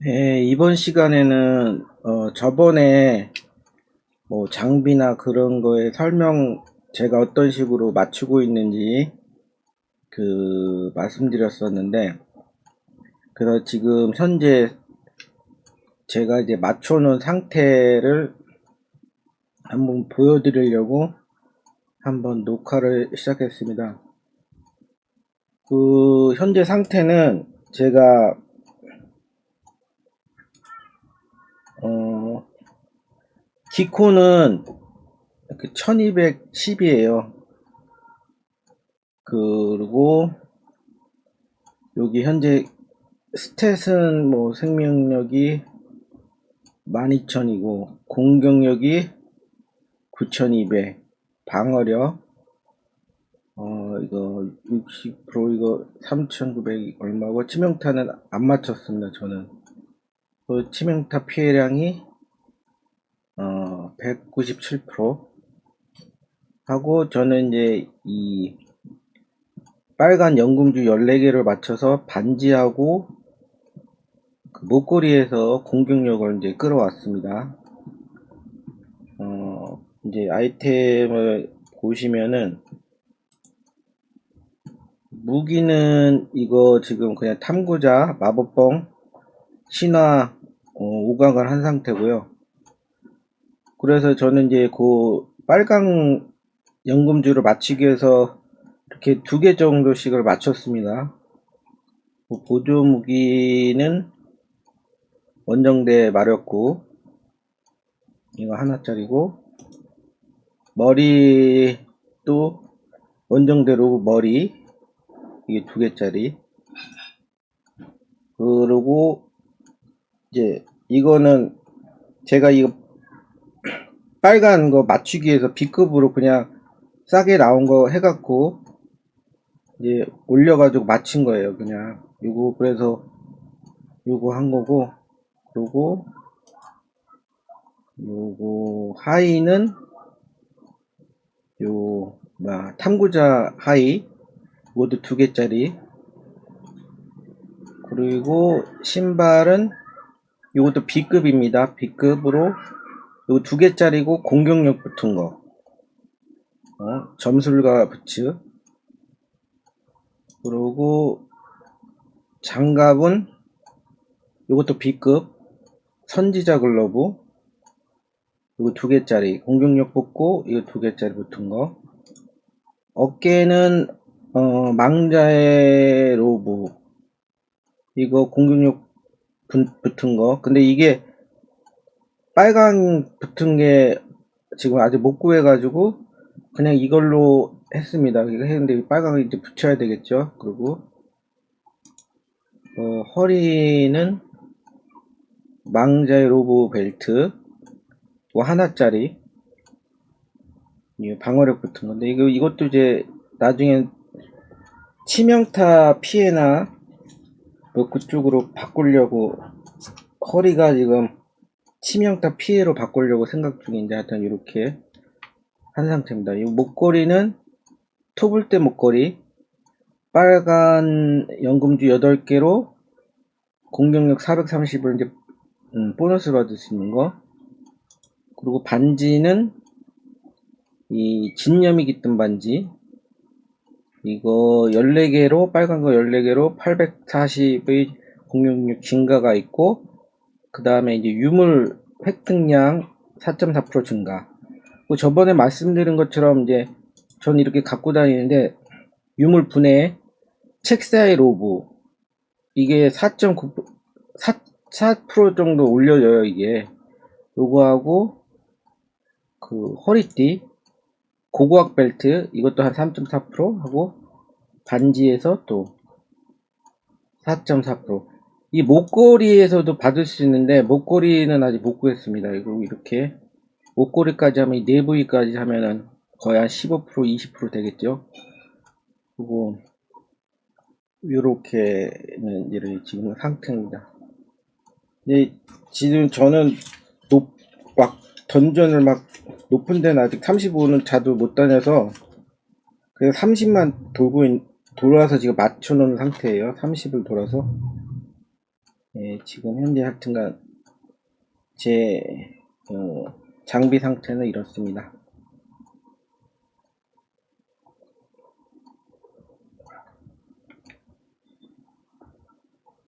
네, 이번 시간에는 어, 저번에 뭐 장비나 그런 거에 설명 제가 어떤 식으로 맞추고 있는지 그 말씀드렸었는데 그래서 지금 현재 제가 이제 맞춰 놓은 상태를 한번 보여드리려고 한번 녹화를 시작했습니다. 그 현재 상태는 제가 어, 기코는 그 1210이에요. 그리고 여기 현재 스탯은 뭐 생명력이 12000이고 공격력이 9200 방어력 어 이거 60% 이거 3900 얼마고 치명타는 안 맞췄습니다 저는 그 치명타 피해량이 어, 197% 하고 저는 이제 이 빨간 연금주 14개를 맞춰서 반지하고 그 목걸이에서 공격력을 이제 끌어왔습니다. 어, 이제 아이템을 보시면은 무기는 이거 지금 그냥 탐구자 마법봉 신화 어, 5강을 한 상태고요. 그래서 저는 이제 그 빨강 연금주를 맞추기 위해서 이렇게 두 개 정도씩을 맞췄습니다. 그 보조 무기는 원정대 마력구 이거 하나짜리고 머리도 원정대로 머리 이게 두 개짜리 그리고 이제 이거는 제가 이거 빨간 거 맞추기 위해서 B급으로 그냥 싸게 나온 거 해갖고 이제 올려가지고 맞춘 거예요 그냥. 요거 그래서 요거 한 거고 그리고 요거 하이는 요 뭐야 탐구자 하이 이것도 두 개짜리. 그리고 신발은 이것도 B급입니다. B급으로 이거 두 개짜리고 공격력 붙은 거. 어, 점술과 부츠. 그리고 장갑은 이것도 B급 선지자 글러브. 이거 두 개짜리 공격력 붙고 이거 두 개짜리 붙은 거. 어깨는 어, 망자의 로브. 이거 공격력 붙- 붙은 거. 근데 이게 빨강 붙은 게 지금 아직 못 구해가지고 그냥 이걸로 했습니다. 이거 했는데 빨강을 이제 붙여야 되겠죠. 그리고 어, 허리는 망자의 로브 벨트 뭐 하나짜리 방어력 붙은 건데 이거 이것도 이제 나중에 치명타 피해나 뭐 그쪽으로 바꾸려고 허리가 지금 치명타 피해로 바꾸려고 생각 중인데 하여튼 이렇게 한 상태입니다. 이 목걸이는 토불대 목걸이 빨간 연금주 8개로 공격력 430을 이제 음, 보너스 받을 수 있는 거 그리고 반지는 이 진념이 깃든 반지 이거 14개로 빨간 거 14개로 840의 공격력 증가가 있고 그 다음에 이제 유물 획득량 4.4% 증가. 그 저번에 말씀드린 것처럼 이제 전 이렇게 갖고 다니는데 유물 분해 책사의 로브 이게 4.9 4, 4% 정도 올려줘요 이게. 요거하고 그 허리띠 고고학 벨트 이것도 한 3.4% 하고 반지에서 또 4.4%이 목걸이에서도 받을 수 있는데 목걸이는 아직 못 구했습니다. 이거 이렇게 목걸이까지 하면 이 내부위까지 하면은 거의 한 15% 20% 되겠죠? 그리고 요렇게는 이런 지금 상태입니다. 근데 지금 저는 높, 막 던전을 막 높은 데는 아직 35는 자도 못 다녀서 그냥 30만 돌고 있, 돌아서 지금 맞춰 놓은 상태예요 30을 돌아서 예, 지금 현재 하여튼간 제 어, 장비 상태는 이렇습니다.